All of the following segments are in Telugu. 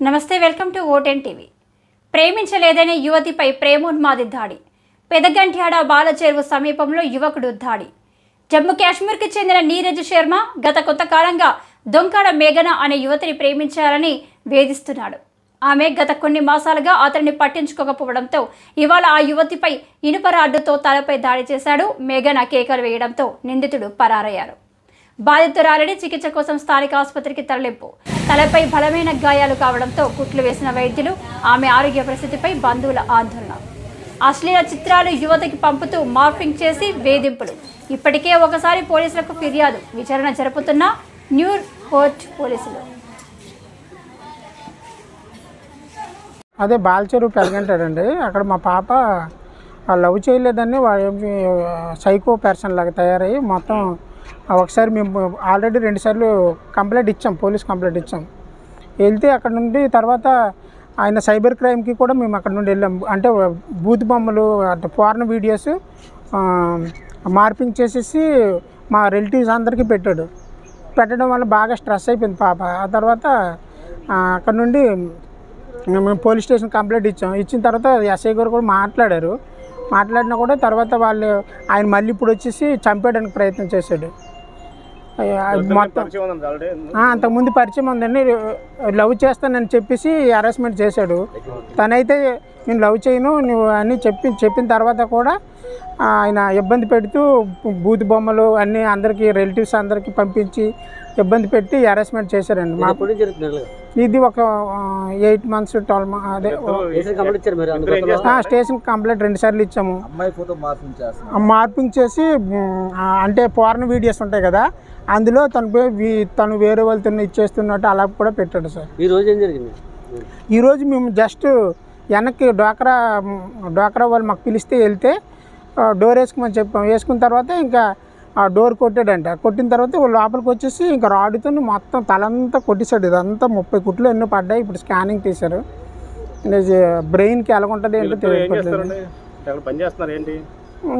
నమస్తే వెల్కమ్ టు ఓటెన్ టీవీ. ప్రేమించలేదనే యువతిపై ప్రేమోన్మాది దాడి. పెదగంట్యాడ బాల చెరువు సమీపంలో యువకుడు దాడి. జమ్మూ కాశ్మీర్కి చెందిన నీరజ్ శర్మ గత కొంతకాలంగా దొంకాడ మేఘన అనే యువతిని ప్రేమించాలని వేధిస్తున్నాడు. ఆమె గత కొన్ని మాసాలుగా అతన్ని పట్టించుకోకపోవడంతో ఇవాళ ఆ యువతిపై ఇనుప రాడ్డుతో తలపై దాడి చేశాడు. మేఘన కేకలు వేయడంతో నిందితుడు పరారయ్యారు. బాధితురాలిని చికిత్స కోసం స్థానిక ఆసుపత్రికి తరలింపు. తలపై బలమైన గాయాలు కావడంతో కుట్లు వేసిన వైద్యులు ఆమె ఆరోగ్య పరిస్థితిపై బంధువుల ఆందోళన. అశ్లీల చిత్రాలు యువతకి పంపుతూ మార్ఫింగ్ చేసి వేధింపులు. ఇప్పటికే ఒకసారి పోలీసులకు ఫిర్యాదు. విచారణ జరుపుతున్న న్యూ పోర్ట్ పోలీసులు. అదే బాల్చెరు పెరగంటాడండి. అక్కడ మా పాప లవ్ చేయలేదని వాడు సైకో పర్సన్ లాగా తయారయ్యి మొత్తం ఒకసారి మేము ఆల్రెడీ రెండుసార్లు కంప్లైంట్ ఇచ్చాం పోలీస్ కంప్లైంట్ ఇచ్చాం. వెళ్తే అక్కడ నుండి తర్వాత ఆయన సైబర్ క్రైమ్కి కూడా మేము అక్కడ నుండి వెళ్ళాం. అంటే బూత్ బొమ్మలు అంటే ఫారెన్ వీడియోస్ మార్పింగ్ చేసేసి మా రిలేటివ్స్ అందరికీ పెట్టాడు. పెట్టడం వల్ల బాగా స్ట్రెస్ అయిపోయింది పాప. ఆ తర్వాత అక్కడ నుండి మేము పోలీస్ స్టేషన్ కంప్లైంట్ ఇచ్చాం. ఇచ్చిన తర్వాత ఎస్ఐ గారు కూడా మాట్లాడారు. మాట్లాడినా కూడా తర్వాత వాళ్ళు ఆయన మళ్ళీ ఇప్పుడు వచ్చేసి చంపేయడానికి ప్రయత్నం చేశాడు. మొత్తం అంతకుముందు పరిచయం ఉందండి. లవ్ చేస్తానని చెప్పేసి హరాస్మెంట్ చేశాడు. తనైతే నేను లవ్ చేయను నువ్వు అని చెప్పి చెప్పిన తర్వాత కూడా ఆయన ఇబ్బంది పెడుతూ బూత్ బొమ్మలు అన్నీ అందరికీ రిలేటివ్స్ అందరికీ పంపించి ఇబ్బంది పెట్టి హరాస్మెంట్ చేశారండి. మా ఇది ఒక ఎయిట్ మంత్స్ ట్వెల్వ్ అదే స్టేషన్ కంప్లైంట్ రెండు సార్లు ఇచ్చాము. అమ్మాయి ఫోటో మార్పింగ్ చేస్తాం ఆ మార్పింగ్ చేసి అంటే ఫారెన్ వీడియోస్ ఉంటాయి కదా అందులో తను తను వేరే వాళ్ళతో ఇచ్చేస్తున్నట్టు అలా కూడా పెట్టాడు సార్. ఈ రోజు ఏం జరిగింది? ఈరోజు మేము జస్ట్ వెనక్కి డోక్రా డోక్రా వాళ్ళు మాకు పిలిస్తే వెళ్తే డోర్ వేసుకోమని చెప్పాం. వేసుకున్న తర్వాత ఇంకా ఆ డోర్ కొట్టాడంట. కొట్టిన తర్వాత లోపలికి వచ్చేసి ఇంకా రాడ్తో మొత్తం తలంతా కొట్టేశాడు. ఇదంతా ముప్పై కుట్లు ఎన్నో పడ్డాయి. ఇప్పుడు స్కానింగ్ తీశారు. బ్రెయిన్కి ఎలాగుంటుంది ఏంటో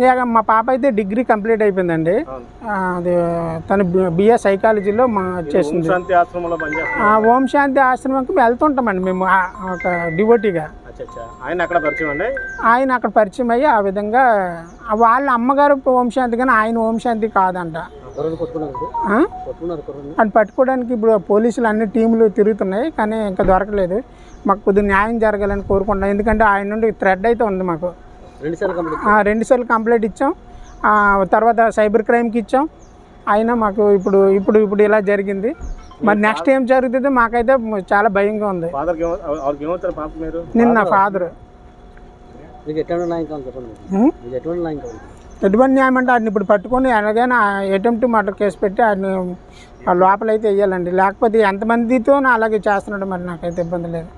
ఇక మా పాప అయితే డిగ్రీ కంప్లీట్ అయిపోయిందండి. అది తను బిఏ సైకాలజీలో మా చేసింది ఓం శాంతి ఆశ్రమంకి వెళ్తుంటామండి మేము ఒక డివోటీగా. ఆయన అక్కడ పరిచయం అండి? ఆయన అక్కడ పరిచయం అయ్యి ఆ విధంగా వాళ్ళ అమ్మగారు ఓం శాంతి కానీ ఆయన ఓం శాంతి కాదంట. అని పట్టుకోవడానికి ఇప్పుడు పోలీసులు అన్ని టీములు తిరుగుతున్నాయి కానీ ఇంకా దొరకలేదు. మాకు కొద్దిగా న్యాయం జరగాలని కోరుకుంటున్నాం. ఎందుకంటే ఆయన నుండి థ్రెడ్ అయితే ఉంది మాకు. రెండు సార్లు కంప్లీట్ ఇచ్చాం. తర్వాత సైబర్ క్రైమ్కి ఇచ్చాం. అయినా మాకు ఇప్పుడు ఇప్పుడు ఇప్పుడు ఇలా జరిగింది. మరి నెక్స్ట్ ఏం జరుగుతుందో మాకైతే చాలా భయంగా ఉంది. నిన్న ఫాదర్ ఎటువంటి న్యాయం ఎటువంటి ఎటువంటి అంటే ఆయన ఇప్పుడు పట్టుకొని ఎలాగైనా అటెంప్ట్ మర్డర్ కేసు పెట్టి ఆయన ఆ లోపలైతే వేయాలండి. లేకపోతే ఎంతమందితో అలాగే చేస్తున్నాడు మరి నాకైతే ఇబ్బంది లేదు.